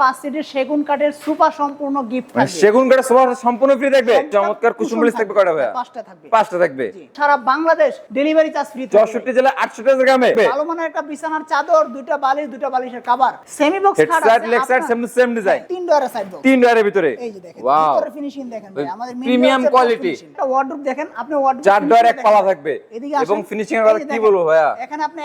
পাঁচ সিটের সেগুন কাঠের সম্পূর্ণ গিফট মানে থাকবে। সেগুন কাঠের সোফা সম্পূর্ণ ফ্রি থাকবে? চমৎকার কুসুম থাকবে কয়টা ভাইয়া? পাঁচটা থাকবে। পাঁচটা থাকবে। সারা বাংলাদেশ ডেলিভারি চার্জ ফ্রি চৌষট্টি জেলা আটষট্টি গ্রামে। ভালো মানের একটা বিছানার চাদর দুইটা বালিশ দুইটা বালিশের cover semi box head side leg side same same design তিন ডয়ারের সাইড বক্স তিন ডয়ারের ভিতরে। এই যে দেখেন ভিতরে ফিনিশিং দেখেন ভাই। আমাদের Premium হচ্ছে একটা ওয়ার্ডরোব দেখেন আপনি ওয়ার্ডরোব চার ডয়ার এক পালা থাকবে। এবং ফিনিশিং এর কথা কি বলব ভাইয়া? এখানে আপনি।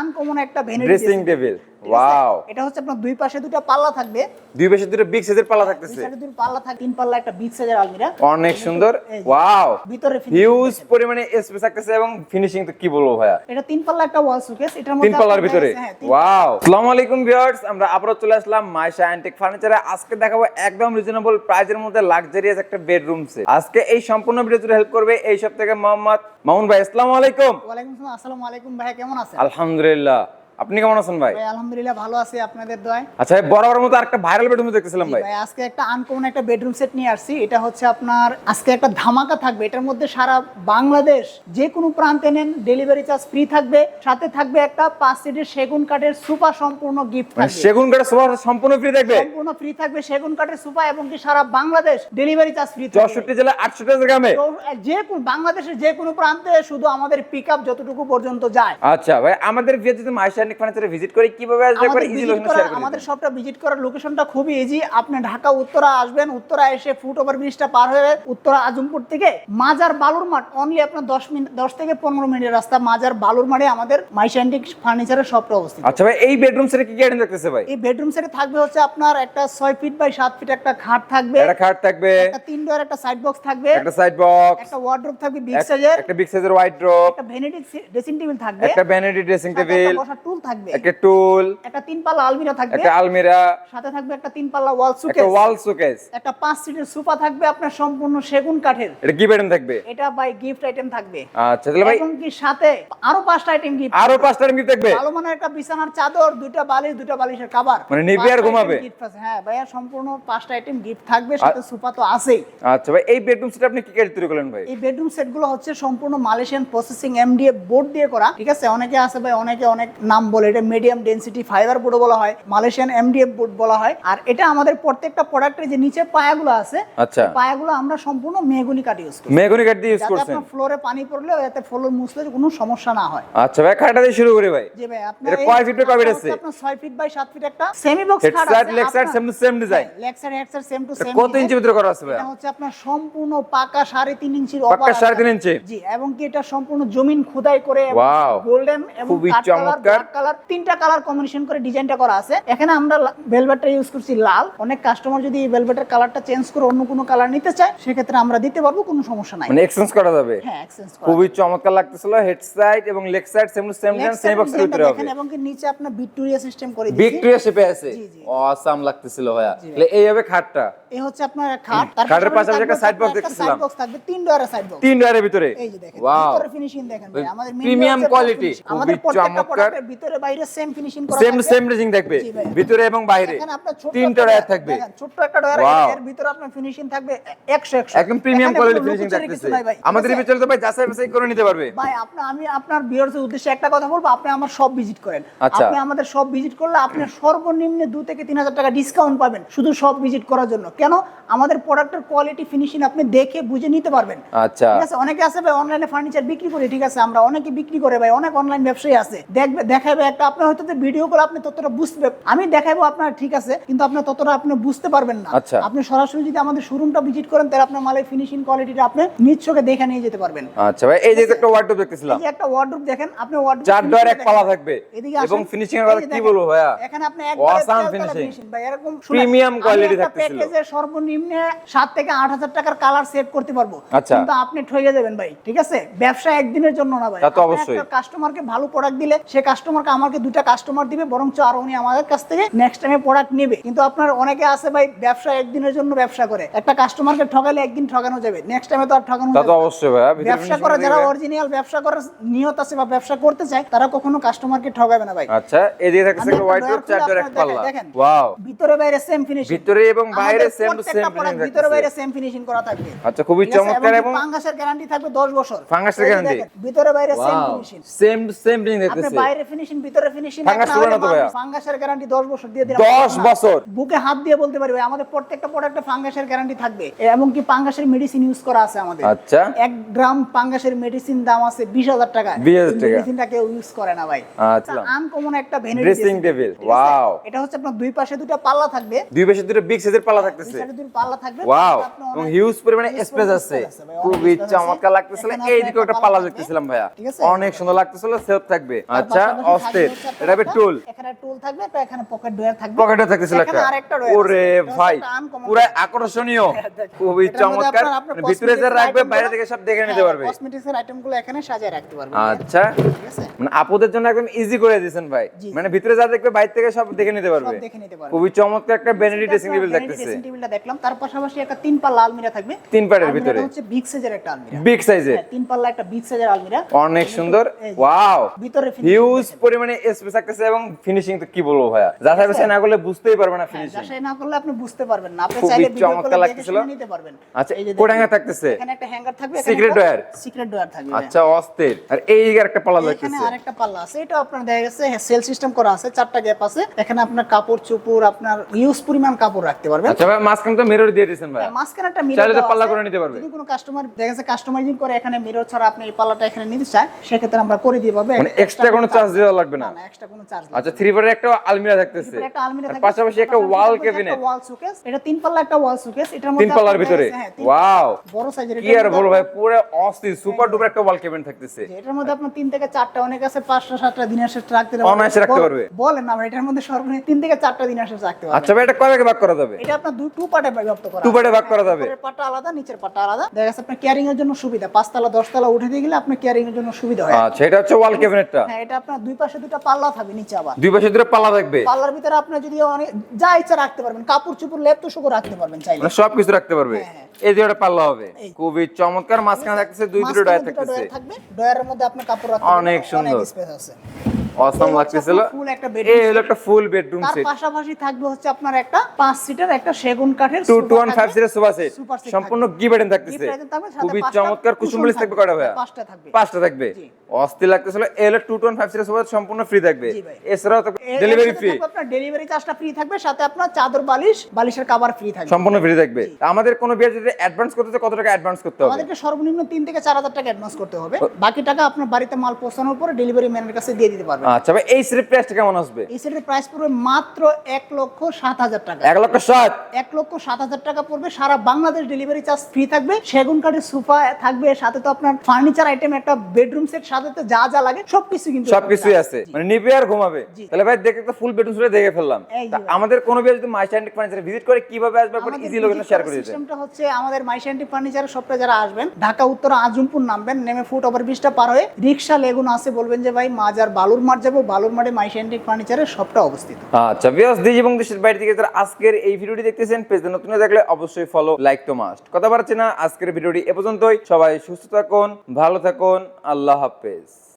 আনকমন একটা ভেনিটি ড্রেসিং টেবিল ওয়াও এটা হচ্ছে আপনার দুই পাশে দুটো পাল্লা থাকবে। দুই পাশে দুটো বিগ সাইজের পালা দুই থাকতেছে। সাইডে দুটো পাল্লা থাকে তিন পাল্লা একটা বিগ সাইজের আলমিরা। অনেক সুন্দর। ওয়াও ভিতরে হিউজ পরিমাণে স্পেস থাকতেছে এবং ফিনিশিং তো কি বলব ভাইয়া? এটা তিন পাল্লা একটা ওয়াল এটার মধ্যে তিন পাল্লার ভিতরে। ওয়াও আসসালামু আলাইকুম ভিউয়ার্স আমরা আবারো চলে আসলাম মাইশা অ্যান্টিক ফার্নিচারে আজকে দেখাবো একদম রিজনেবল প্রাইজের মধ্যে লাক্সারিয়াস একটা বেডরুম সেট আজকে এই সম্পূর্ণ ভিডিও জুড়ে হেল্প করবে এই সব থেকে মোহাম্মদ মামুন ভাই। আসসালামু আলাইকুম ওয়ালাইকুম আসসালাম আসসালামু আলাইকুম ভাই কেমন আছেন? আলহামদুলিল্লাহ। আপনি কেমন আছেন ভাই? আলহামদুলিল্লাহ ভালো আছি আপনাদের দোয়ায়। আচ্ছা বরাবর মতো আরেকটা ভাইরাল বেডরুম দেখতেছিলাম ভাই। ভাই আজকে একটা আনকমন একটা বেডরুম সেট নিয়ে আসছি। এটা হচ্ছে আপনার আজকে একটা ধামাকা থাকবে। এটার মধ্যে সারা বাংলাদেশ যে কোনো প্রান্তে নেন ডেলিভারি চার্জ ফ্রি থাকবে। সাথে থাকবে একটা পাঁচ সিটের সেগুন কাঠের সুপার সম্পূর্ণ গিফট মানে থাকবে। সেগুন কাঠের সোফা সম্পূর্ণ ফ্রি থাকবে? সম্পূর্ণ ফ্রি থাকবে সেগুন কাঠের সুপা এবং কি সারা বাংলাদেশ ডেলিভারি চার্জ ফ্রি চৌষট্টি জেলা আটষট্টি গ্রামে? তো যে কোনো বাংলাদেশের যে কোনো প্রান্তে শুধু আমাদের পিক আপ যতটুকু পর্যন্ত যায়। আচ্ছা ভাই আমাদের ভিডিও যদি মাইশা ফার্নিচারে ভিজিট করে কীভাবে আসবে আমাদের ইজি লোকেশন শেয়ার করে আমাদের। সবটা ভিজিট করার লোকেশনটা খুবই ইজি আপনি ঢাকা উত্তরা আসবেন উত্তরা এসে ফুট ওভার ব্রিজটা পার হয়ে উত্তরা আজমপুর থেকে মাজার বালুর মাঠ অনলি আপনার দশ মিনিট দশ থেকে পনেরো মিনিটের রাস্তা মাজার বালুর মাঠে আমাদের মাইশান্টিক ফার্নিচারের শপটা অবস্থিত। আচ্ছা ভাই এই বেডরুম সেটে কি কি আইটেম দেখতেছে ভাই? এই বেডরুম সেটে থাকবে হচ্ছে আপনার একটা ছয় ফিট বাই সাত ফিট একটা খাট থাকবে। একটা খাট থাকবে। একটা তিন ডোর একটা সাইড বক্স থাকবে। একটা সাইড বক্স একটা ওয়ার্ড্রোব থাকবে বিগ সাইজের একটা বিগ সাইজের হোয়াইট ড্রপ একটা ভ্যানিটি ড্রেসিং টেবিল থাকবে। একটা ভ্যানিটি ড্রেসিং টেবিল বসার টুল থাকবে। একটা টুল একটা তিন পাল্লা আলমিরা থাকবে। একটা আলমিরা সাথে থাকবে একটা তিন পাল্লা ওয়াল একটা ওয়াল শোকেস একটা পাঁচ সিটের সোফা থাকবে আপনার সম্পূর্ণ সেগুন কাঠের। এটা কি বেডরুম থাকবে? এটা বাই গিফট আইটেম থাকবে। আচ্ছা তাহলে ভাই কি সাথে আরও পাঁচটা আইটেম গিফট আরও পাঁচটা গিফট থাকবে? ভালো একটা বিছানার চাদর দুইটা বালিশ দুইটা বালিশের কভার মানে নিবে আর ঘুমাবে? হ্যাঁ ভাইয়া সম্পূর্ণ পাঁচটা আইটেম গিফট থাকবে সাথে সোফা তো আছেই। আচ্ছা ভাই এই বেডরুম সেট আপনি কি কি তৈরি করলেন ভাই? এই বেডরুম সেটগুলো হচ্ছে সম্পূর্ণ মালয়েশিয়ান প্রসেসিং এমডিএফ বোর্ড দিয়ে করা ঠিক আছে? অনেকে আছে ভাই অনেকে অনেক নাম বলে এটা মিডিয়াম ডেনসিটি ফাইবার বোর্ড বলা হয় মালয়েশিয়ান এমডিএফ বোর্ড বলা হয় আর এটা আমাদের প্রত্যেকটা প্রোডাক্টের যে নিচে পায়াগুলো আছে আচ্ছা পায়াগুলো আমরা সম্পূর্ণ মেহগুনি কাঠ ইউজ করি মেগুনি কাঠ দিয়ে ইউজ যাতে করছেন আপনার ফ্লোরে পানি পড়লেও যাতে ফ্লোর মুছলে কোনো সমস্যা না হয় আচ্ছা ভাই খাটটা দিয়ে শুরু করি ভাই জি ভাই আপনার এটা কয় ফিট কয় ফিট আছে? আপনার 6 ফিট বাই 7 ফিট একটা সেমি বক্স খাট আছে leg side same to same design leg side head side same to same কত ইঞ্চি ভিতরে করা আছে ভাই এটা হচ্ছে আপনার সম্পূর্ণ পাকা সাড়ে তিন ইঞ্চির পাক্কা over সাড়ে তিন আছে। ইঞ্চি? জি এবং কি এটা সম্পূর্ণ জমিন খোদাই করে Wow! গোল্ডেন এবং খুবই চমৎকার। কালার তিনটা কালার কম্বিনেশন করে ডিজাইনটা করা আছে। এখানে আমরা ভেলভেটটা ইউজ করছি লাল। অনেক কাস্টমার যদি এই ভেলভেটের কালারটা চেঞ্জ করে অন্য কোনো কালার নিতে চায় সেক্ষেত্রে আমরা দিতে পারব কোনো সমস্যা নাই। মানে এক্সচেঞ্জ করা যাবে? হ্যাঁ এক্সচেঞ্জ করা খুবই চমৎকার লাগতেছিল হেড সাইড এবং leg side same same design same বক্সের ভিতরে হবে দেখেন এবং কি নিচে আপনার ভিক্টোরিয়া সিস্টেম করে দিয়েছি। ভিক্টোরিয়া শেপে আছে? জি, জি। অসাম লাগতেছিল ভাইয়া। তাহলে এই হবে খাটটা। এই হচ্ছে আপনার খাট। তার খাটের পাশাপাশি একটা side box দেখতেছিলাম। সাইড বক্স থাকবে তিন ডয়ারের সাইড বক্স তিন ডয়ারের ভিতরে? এই যে দেখেন ভিতরে ফিনিশিং দেখেন ভাই আমাদের quality, finishing। আমাদের প্রত্যেকটা প্রোডাক্টের ভিতরে বাইরে সেম ফিনিশিং করা সেম সেম ড্রেসিং থাকবে। ভিতরে এবং বাইরে। তিনটা ডয়ার থাকবে। ছোট্ট একটা ডয়ার এর ভিতরে আপনার ফিনিশিং থাকবে 100 100 একদম প্রিমিয়াম কোয়ালিটি ফিনিশিং থাকতেছে। আমাদের ভিতরে তো ভাই যাচাই বাছাই করে নিতে পারবে। ভাই আপনি আমি আপনার উদ্দেশ্যে একটা কথা বলব আপনি আমার সব ভিজিট করেন। আচ্ছা। আপনি আমাদের সব ভিজিট করলে আপনি সর্বনিম্ন 2 থেকে 3000 টাকা ডিসকাউন্ট পাবেন শুধু সব ভিজিট করার জন্য। কেন? আমাদের প্রোডাক্টের কোয়ালিটি ফিনিশিং আপনি দেখে বুঝে নিতে পারবেন। আচ্ছা। ঠিক আছে? অনেকে আছে ভাই অনলাইনে ফার্নিচার বিক্রি করি ঠিক আছে? আমরা অনেকে বিক্রি করে ভাই অনেক অনলাইন ব্যবসায়ী আছে। দেখবে দেখাবে একটা আপনি হয়তো ভিডিও করে আপনি ততটা বুঝবে আমি দেখাবো আপনার ঠিক আছে কিন্তু আপনি ততটা আপনি বুঝতে পারবেন না আচ্ছা। আপনি সরাসরি যদি আমাদের শোরুমটা ভিজিট করেন তাহলে আপনার মালের ফিনিশিং কোয়ালিটিটা আপনি নিজ চোখে দেখে নিয়ে যেতে পারবেন আচ্ছা ভাই এই যে একটা ওয়ার্ডরোব দেখতেছিলাম এই যে একটা ওয়ার্ডরোব দেখেন আপনি ওয়ার্ডরোব চার ডয়ার এক পালা থাকবে এদিকে এবং finishing এর কথা কি বলব ভাইয়া? এখানে আপনি তেলতলা finishing। finishing ভাই, এরকম Premium quality থাকতেছিল। প্যাকেজে সর্বনিম্ন 7 থেকে 8000 টাকার কালার সেট করতে পারব আচ্ছা। কিন্তু আপনি ঠকে যাবেন ভাই ঠিক আছে ব্যবসা একদিনের জন্য না ভাই তা তো অবশ্যই। কাস্টমারকে ভালো প্রোডাক্ট দিলে সে কাস্টমারকে আমাকে দুটা কাস্টমার দিবে বরঞ্চ আর উনি আমাদের কাছ থেকে নেক্সট টাইমে প্রোডাক্ট নেবে। কিন্তু আপনার অনেকে আছে ভাই ব্যবসা একদিনের জন্য ব্যবসা করে। একটা কাস্টমারকে ঠকালে একদিন ঠকানো যাবে। নেক্সট টাইমে তো আর ঠকানো যাবে না। অবশ্যই ভিতরে ব্যবসা করা যারা অরিজিনাল ব্যবসা করার নিয়ত আছে বা ব্যবসা করতে চায় তারা কখনো কাস্টমারকে ঠকাবে না ভাই। আচ্ছা এই যে থাকছে একটা ওয়ার্ডরোব চার ডয়ার এক পাল্লা। ওয়াও ভিতরে বাইরে সেম ফিনিশিং ভিতরে এবং বাইরে সেম টু সেম ফিনিশিং ভিতরে বাইরে সেম ফিনিশিং করা থাকবে। আচ্ছা খুবই চমৎকার এবং ফাঙ্গাসের গ্যারান্টি থাকবে 10 বছর? ফাঙ্গাসের? দেখেন, ভিতরে বাইরে same finishing same same finishing আপনি বাইরে ফিনিশিং ফিনিশিং ভিতরে ফিনিশিং ফাঙ্গাস তুলবে না তো ভাইয়া? ফাঙ্গাসের গ্যারান্টি 10 বছর দিয়ে দিলাম। 10 বছর? বুকে হাত দিয়ে বলতে পারি ভাই আমাদের প্রত্যেকটা প্রোডাক্টে ফাঙ্গাসের গ্যারান্টি থাকবে। এবং কি ফাঙ্গাসের মেডিসিন ইউজ করা আছে আমাদের। আচ্ছা। এক গ্রাম ফাঙ্গাসের মেডিসিন দাম আছে 20000 টাকা 20,000 টাকা। মেডিসিনটা কেউ ইউজ করে না ভাই। আচ্ছা। আনকমন একটা ভেনিটি Dressing table, wow. এটা হচ্ছে আপনার দুই পাশে দুটো পাল্লা থাকবে। দুই পাশে দুটো বিগ সাইজের পাল্লা থাকতেছে। দুটো পাল্লা থাকবে। ওয়াও এবং হিউজ পরিমাণে স্পেস আছে। ভাই, খুবই। চমৎকার লাগতেছিল। এখানে এই আপনার দিকে একটা পাল্লা। দেখতেছিলাম ভাইয়া। ঠিক আছে? অনেক সুন্দর লাগতেছিল সেলফ থাকবে। আচ্ছা থাকবে অস্থির এটা হবে টুল এখানে টুল থাকবে তো এখানে পকেট ডয়ার থাকবে। পকেটে থাকতেছিল একটা। ওরে ভাই পুরো আকর্ষণীয়। খুবই চমৎকার। মানে ভিতরে যা রাখবে বাইরে থেকে সব দেখে নিতে হ্যাঁ, পারবে। cosmetics এর আইটেম এখানে সাজিয়ে রাখতে পারবে। আচ্ছা। মানে আপুদের জন্য একদম ইজি করে দিয়েছেন ভাই। মানে ভিতরে যা দেখবে বাইরে থেকে সব দেখে নিতে পারবে। খুবই চমৎকার একটা ভ্যানিটি ড্রেসিং টেবিল দেখতেছে। ড্রেসিং টেবিলটা দেখলাম। তার পাশাপাশি একটা তিন পাল্লা আলমিরা থাকবে। তিন আলমিরাটা ভিতরে। হচ্ছে বিগ সাইজের একটা আলমিরা। বিগ সাইজের হ্যাঁ, তিন পাল্লা একটা বিগ সাইজের আলমিরা। অনেক সুন্দর। ওয়াও ভিতরে হিউজ। পরিমাণে স্পেস থাকতেছে এবং ফিনিশিং তো কি বলব ভাইয়া? যাচাই বাছাই না করলে বুঝতেই পারবে না হ্যাঁ, ফিনিশিং যাচাই না করলে আপনি বুঝতে পারবেন না। আপনি চাইলে ভিডিও কলে দেখে লাগতেছিল। নিতে পারবেন। আচ্ছা, এই যে কোড দেখেন, হ্যাঙ্গার থাকতেছে? এখানে একটা হ্যাঙ্গার থাকবে Secret drawer? সিক্রেট ডয়ার থাকবে আচ্ছা অস্থির। আর এই একটা পাল্লা এখানে আরেকটা পাল্লা আছে এটা আপনার দেখা গেছে সেল সিস্টেম করা আছে চারটা গ্যাপ আছে। এখানে আপনার কাপড় চোপড় আপনার ইউজ পরিমাণ কাপড় রাখতে পারবেন। আচ্ছা ভাই মাঝখানে তো মিরর দিয়ে দিয়েছেন ভাই। হ্যাঁ, মাঝখানে একটা চাইলে মিরর তো পাল্লা করে নিতে পারবে। যদি কোনো কাস্টমার দেখা যাচ্ছে কাস্টমাইজিং করে এখানে মিরর ছাড়া আপনি এই পাল্লাটা এখানে নিতে চায় সেক্ষেত্রে আমরা করে দিয়ে পাবো। মানে এক্সট্রা কোনো চার্জ দেওয়া লাগবে না। এক্সট্রা কোনো চার্জ আচ্ছা থ্রি পারের একটা আলমিরা থাকতেছে। একটা আলমিরা আর পাশাপাশি একটা ওয়াল ক্যাবিনেট ওয়াল শোকেস এটা তিন পাল্লা একটা ওয়াল শোকেস এটার মধ্যে তিন পাল্লার ভিতরে। যাচ্ছে, হ্যাঁ, ওয়াও বড় সাইজের কি আর বলব ভাই পুরো অস্থির সুপার ডুপার একটা ওয়াল ক্যাবিনেট থাকতেছে। এটার মধ্যে আপনার তিন থেকে চারটা অনেক আছে পাঁচটা সাতটা দিনের শেষ রাখতে অনায়াসে রাখতে পারবে। বলেন না এটার মধ্যে সর্বনিম্ন তিন থেকে চারটা দিনের শেষ রাখতে পারবে আচ্ছা ভাই এটা কয় ভাগে ভাগ করা যাবে? এটা আপনার দুই টু পার্টে বিভক্ত করা part এ ভাগ করা যাবে। উপরের পাটটা আলাদা নিচের পাটটা আলাদা। দেখা যাচ্ছে আপনার ক্যারিং এর জন্য সুবিধা। পাঁচতলা দশতলা উঠে দিয়ে গেলে আপনার ক্যারিং এর জন্য সুবিধা হয়। আচ্ছা এটা হচ্ছে ওয়াল ক্যাবিনেটটা হ্যাঁ এটা আপনার দুই পাশে দুটো পাল্লা থাকবে নিচে আবার। দুই পাশে দুটো পাল্লা থাকবে? পাল্লার ভিতরে আপনি যদি অনেক যা ইচ্ছা রাখতে পারবেন কাপড় চুপড় লেপ তো শুকো রাখতে পারবেন চাইলে। মানে সবকিছু রাখতে পারবে? হ্যাঁ, হ্যাঁ। এই দুটো পাল্লা হবে। খুবই চমৎকার। মাঝখানে থাকতেছে দুই দুটো ডয়ার থাকতেছে। থাকবে। ডয়ারের মধ্যে আপনি কাপড় রাখতে অনেক সুন্দর। স্পেস আছে। অসম লাগতেছিল। এই হলো একটা ফুল বেডরুম সেট পাশাপাশি থাকবে হচ্ছে আপনার একটা সিটার একটা সেগুন কাঠের। জিরো সোফা সেট সম্পূর্ণ আইটেম থাকতেছে। খুবই চমৎকার থাকবে। কয়টা ভাইয়া? পাঁচটা থাকবে। পাঁচটা থাকবে। অস্থির লাগতেছিল এই হলো জিরো সোফা সম্পূর্ণ ফ্রি থাকবে। এছাড়াও ডেলিভারি ফ্রি আপনার ডেলিভারি চার্জটা ফ্রি থাকবে সাথে আপনার চাদর বালিশ বালিশের কভার ফ্রি থাকবে। সম্পূর্ণ ফ্রি থাকবে। আমাদের কোনো বিয়ে যদি অ্যাডভান্স করতে কত টাকা অ্যাডভান্স করতে হবে? আমাদেরকে সর্বনিম্ন তিন থেকে চার হাজার টাকা অ্যাডভান্স করতে হবে। বাকি টাকা আপনার বাড়িতে মাল পৌঁছানোর পরে ডেলিভারি ম্যানের কাছে দিয়ে দিতে পারবেন। আচ্ছা ভাই এই সেটের প্রাইসটা কেমন আসবে? এই সেটের প্রাইস পড়বে মাত্র এক লক্ষ সাত হাজার টাকা। এক লক্ষ ষাট? এক লক্ষ সাত হাজার টাকা পড়বে। সারা বাংলাদেশ ডেলিভারি চার্জ ফ্রি থাকবে। সেগুন কাঠের সোফা থাকবে সাথে তো আপনার ফার্নিচার আইটেম একটা বেডরুম সেট সাথে তো যা যা লাগে সবকিছু কিন্তু সবকিছুই আছে। মানে নিবে আর ঘুমাবে। তাহলে ভাই দেখে তো ফুল বেডরুম সেটা দেখে ফেললাম। আমাদের কোনো বিয়ে যদি ফার্নিচার ভিজিট করে কীভাবে আসবে? আমাদের ইজি লোকেশন শেয়ার করে দিতে। সিস্টেমটা হচ্ছে আমাদের মাইশান্টি ফার্নিচারের শপে যারা আসবেন ঢাকা উত্তর আজমপুর নামবেন নেমে ফুট ওভার ব্রিজটা পার হয়ে রিক্সা লেগুন আছে বলবেন যে ভাই মাজার বালুর মাঠ যাব, বালুর মাঠে মাইশান্টি ফার্নিচারের সবটা অবস্থিত। আচ্ছা বিয়াস দেশ এবং দেশের বাইরে থেকে তারা আজকের এই ভিডিওটি দেখতেছেন, পেজে নতুন দেখলে অবশ্যই ফলো লাইক তো মাস্ট কথা বাড়ছে না, আজকের ভিডিওটি এ পর্যন্তই। সবাই সুস্থ থাকুন, ভালো থাকুন, আল্লাহ হাফেজ।